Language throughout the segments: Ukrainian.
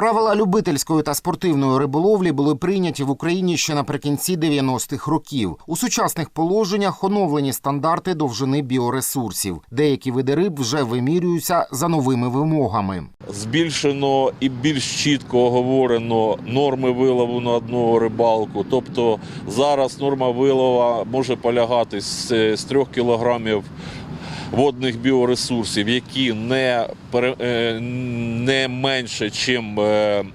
Правила любительської та спортивної риболовлі були прийняті в Україні ще наприкінці 90-х років. У сучасних положеннях оновлені стандарти довжини біоресурсів. Деякі види риб вже вимірюються за новими вимогами. збільшено і більш чітко оговорено норми вилову на одну рибалку. Тобто зараз норма вилова може полягати з 3 кілограмів водних біоресурсів, які не, е, не менше, ніж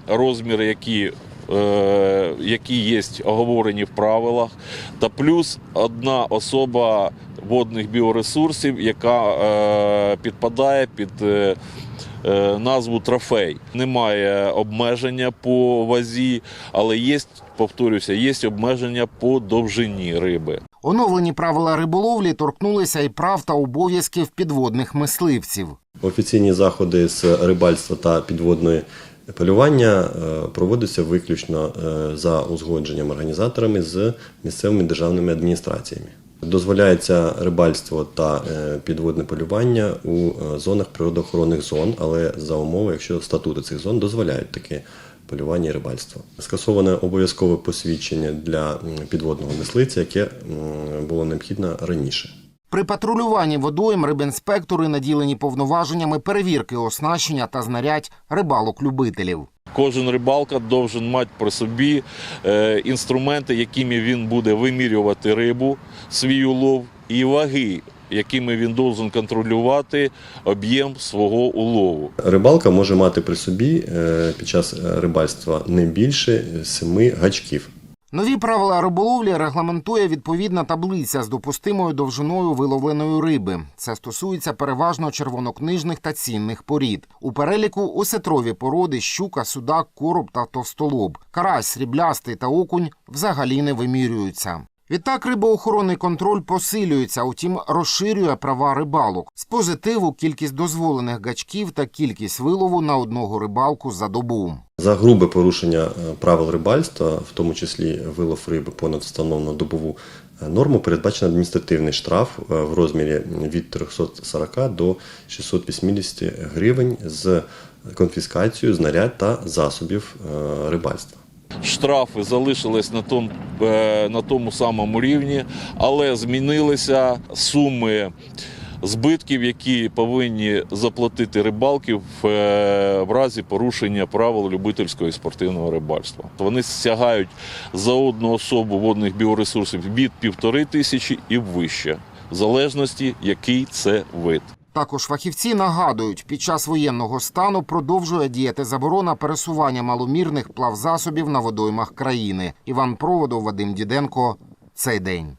розміри, які. е, Які є оговорені в правилах, та плюс одна особа водних біоресурсів, яка е, підпадає під е, е, назву трофей. Немає обмеження по вазі, але є, повторюся, є обмеження по довжині риби. Оновлені правила риболовлі торкнулися і прав та обов'язків підводних мисливців. Офіційні заходи з рибальства та підводної полювання е, проводяться виключно е, за узгодженням організаторами з місцевими державними адміністраціями. Дозволяється рибальство та е, підводне полювання у е, зонах природоохоронних зон, але за умови, якщо статути цих зон дозволяють таке полювання і рибальство. Скасоване обов'язкове посвідчення для підводного мисливця, яке було необхідно раніше. При патрулюванні водойм рибінспектори наділені повноваженнями перевірки оснащення та знарядь рибалок-любителів. Кожен рибалка должен мати при собі е, інструменти, якими він буде вимірювати рибу, свій улов, і ваги, якими він должен контролювати об'єм свого улову. Рибалка може мати при собі е, під час рибальства не більше семи гачків. Нові правила риболовлі регламентує відповідна таблиця з допустимою довжиною виловленої риби. Це стосується переважно червонокнижних та цінних порід. У переліку осетрові породи щука, судак, короб та товстолоб. Карась, сріблястий та окунь взагалі не вимірюються. Відтак рибоохоронний контроль посилюється, утім розширює права рибалок. З позитиву кількість дозволених гачків та кількість вилову на одного рибалку за добу. За грубе порушення е, правил рибальства, в тому числі вилов риби понад встановлену добову е, норму, передбачено адміністративний штраф е, в розмірі від 340 до 680 гривень з конфіскацією знарядь та засобів рибальства. Штрафи залишились на тому, на тому самому рівні, але змінилися суми збитків, які повинні заплатити рибалки в, е, в разі порушення правил любительського і спортивного рибальства. Вони сягають за одну особу водних біоресурсів від півтори тисячі і вище, в залежності, який це вид. Також фахівці нагадують, під час воєнного стану продовжує діяти заборона пересування маломірних плавзасобів на водоймах країни. Іван Проводов, Вадим Діденко. Цей день.